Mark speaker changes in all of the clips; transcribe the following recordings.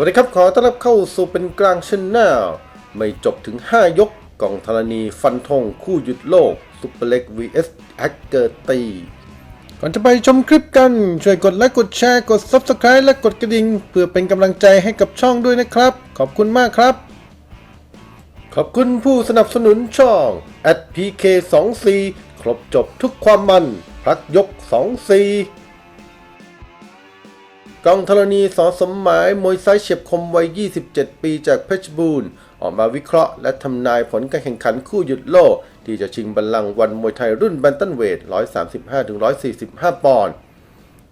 Speaker 1: วัสดีครับ ขอต้อนรับเข้าสู่เป็นกลางชแนลไม่จบถึง 5 ยกกองธรณีฟันธงคู่หยุดโลกซุปเปอร์เล็ก vs แฮกเกอร์ตีก่อนจะไปชมคลิปกัน ช่วยกดไลค์กดแชร์กด Subscribe และกดกระดิ่งเพื่อเป็นกำลังใจให้กับช่องด้วยนะครับ ขอบคุณมากครับ ขอบคุณผู้สนับสนุนช่อง @pk24 ครบจบทุกความมันพักยก24 กองธรณีสอสมหมายมวยซ้ายเฉียบคมวัย 27 ปีจากเพชรบูรณ์ออกมาวิเคราะห์และทำนายผลการแข่งขันคู่หยุดโลก ที่จะชิงบัลลังก์วันมวยไทยรุ่นแบนตันเวท 135-145 ปอนด์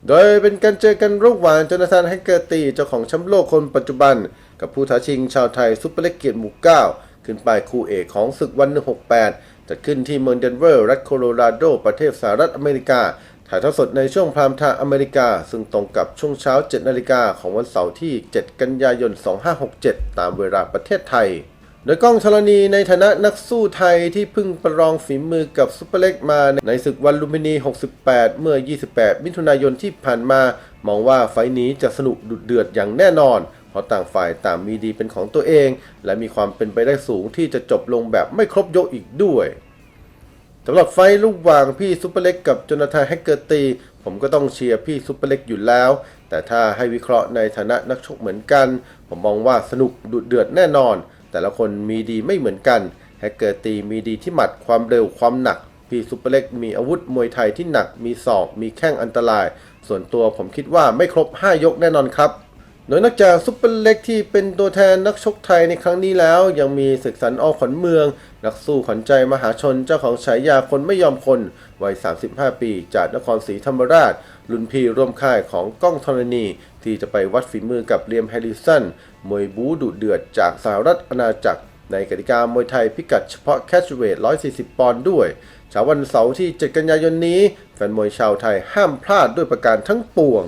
Speaker 1: โดยเป็นการเจอกันระหว่างจนาธานแฮกเกอร์ตีเจ้าของแชมป์โลกคนปัจจุบัน กับผู้ท้าชิงชาวไทยซุปเปอร์เล็กเกียรติหมู่9ขึ้นไปคู่เอกของศึกวัน 168 จัดขึ้นที่เมืองเดนเวอร์รัฐโคโลราโด ประเทศสหรัฐอเมริกา ถ่ายทอดสดในช่วงพรามไทม์อเมริกา ซึ่งตรงกับช่วงเช้า 7 นาฬิกาของวันเสาร์ที่ 7 กันยายน 2567 ตามเวลาประเทศไทย โดยกล้องธรณีในฐานะนักสู้ไทยที่เพิ่งประลองฝีมือกับซุปเปอร์เล็กมาในศึกวันลุมพินี 68 เมื่อ 28 มิถุนายนที่ผ่านมา มองว่าไฟนี้จะสนุกดุเดือดอย่างแน่นอน เพราะต่างฝ่ายต่างมีดีเป็นของตัวเอง และมีความเป็นไปได้สูงที่จะจบลงแบบไม่ครบยกอีกด้วย สำหรับไฟท์ระหว่างพี่ซุปเปอร์เล็กกับจนาธานแฮกเกอร์ตี ผมก็ต้องเชียร์พี่ซุปเปอร์เล็กอยู่แล้ว แต่ถ้าให้วิเคราะห์ในฐานะนักชกเหมือนกัน ผมมองว่าสนุกดุเดือดแน่นอน แต่ละคนมีดีไม่เหมือนกันแฮกเกอร์ตีมีดีที่หมัดความเร็วความหนัก พี่ซุปเปอร์เล็กมีอาวุธมวยไทยที่หนัก มีศอกมีแข้งอันตราย ส่วนตัวผมคิดว่าไม่ครบ 5 ยกแน่นอนครับ โดยนอกจากซุปเปอร์เล็กที่เป็นตัวแทนนักชกไทยในครั้งนี้แล้ว ยังมีศึกสันอขวัญเมือง นักสู้ขวัญใจมหาชนเจ้าของฉายาคนไม่ยอมคน วัย 35 ปี จากนครศรีธรรมราช รุ่นพี่ร่วมค่ายของก้องธรณี ที่จะไปวัดฝีมือกับเลียมแฮริสันมวยบูดุเดือดจากสหรัฐอาณาจักร ในกติกามวยไทยพิกัดเฉพาะแคชเวท 140 ปอนด์ด้วยเช้าวันเสาร์ที่ 7 กันยายนนี้แฟนมวยชาวไทยห้ามพลาดด้วยประการทั้งปวง